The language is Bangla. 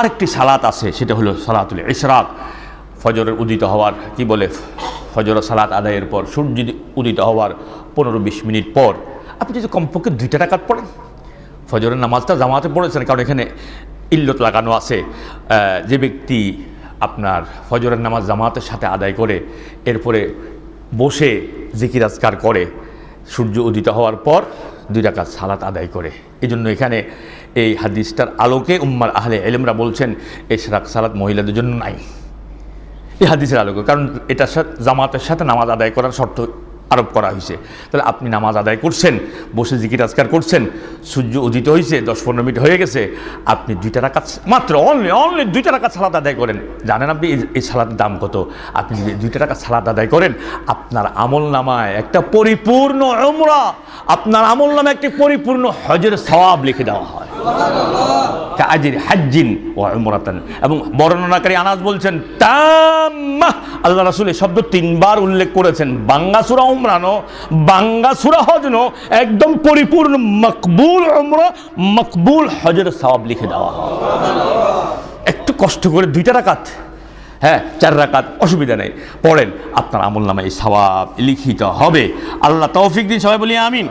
আরেকটি সালাত আছে, সেটা হলো সালাতুল ইশরাক। ফজরের উদিত হওয়ার, কি বলে? ফজর সালাত আদায়ের পর, সূর্য উদিত হওয়ার পনেরো বিশ মিনিট পর, আপনি যদি কমপক্ষে দুইটা টাকাত পড়েন, ফজরের নামাজটা জামাতে পড়েছেন, কারণ এখানে ইল্লত লাগানো আছে যে ব্যক্তি আপনার ফজরের নামাজ জামাতের সাথে আদায় করে, এরপরে বসে জিকির আজকার করে, সূর্য উদিত হওয়ার পর দুই রাকাত সালাত আদায় করে। এই জন্য এখানে এই হাদিসটার আলোকে উম্মার আহলে এলেমরা বলছেন এই সারাক সালাত মহিলাদের জন্য নাই। এই হাদিসের আলোকে, কারণ এটার সাথে, জামাতের সাথে নামাজ আদায় করার শর্ত আরোপ করা হয়েছে। তাহলে আপনি নামাজ আদায় করছেন, বসে জিকির আজকার করছেন, সূর্য উদিত হয়েছে, দশ পনেরো মিনিট হয়ে গেছে, আপনি দুইটা রাখা মাত্র অনলি অনলি দুইটা রাখা সালাদ আদায় করেন। জানেন আপনি এই- সালাদের দাম কত? আপনি যদি দুইটা টাকা সালাদ আদায় করেন, আপনার আমল নামায় একটা পরিপূর্ণ উমরা, আপনার আমল নামায় একটি পরিপূর্ণ হজের সওয়াব লিখে দেওয়া হয়। কাজির হাজ্জিন ও উমরাতান। এবং বর্ণনাকারী আনাজ বলছেন, তাম্মা। আল্লাহ রাসূল এই শব্দ তিনবার উল্লেখ করেছেন। বাঙ্গাসুরা উমরানো বাঙ্গাসুরা হজনো একদম পরিপূর্ণ মকবুল উমরা, মকবুল হজের সওয়াব লিখে দেওয়া। একটু কষ্ট করে দুইটা রাকাত। হ্যাঁ চার রাকাত, অসুবিধা নেই। পড়েন, আপনার আমল নামে এই সওয়াব লিখিত হবে। আল্লাহ তৌফিক দিন, সবাই বলি আমিন।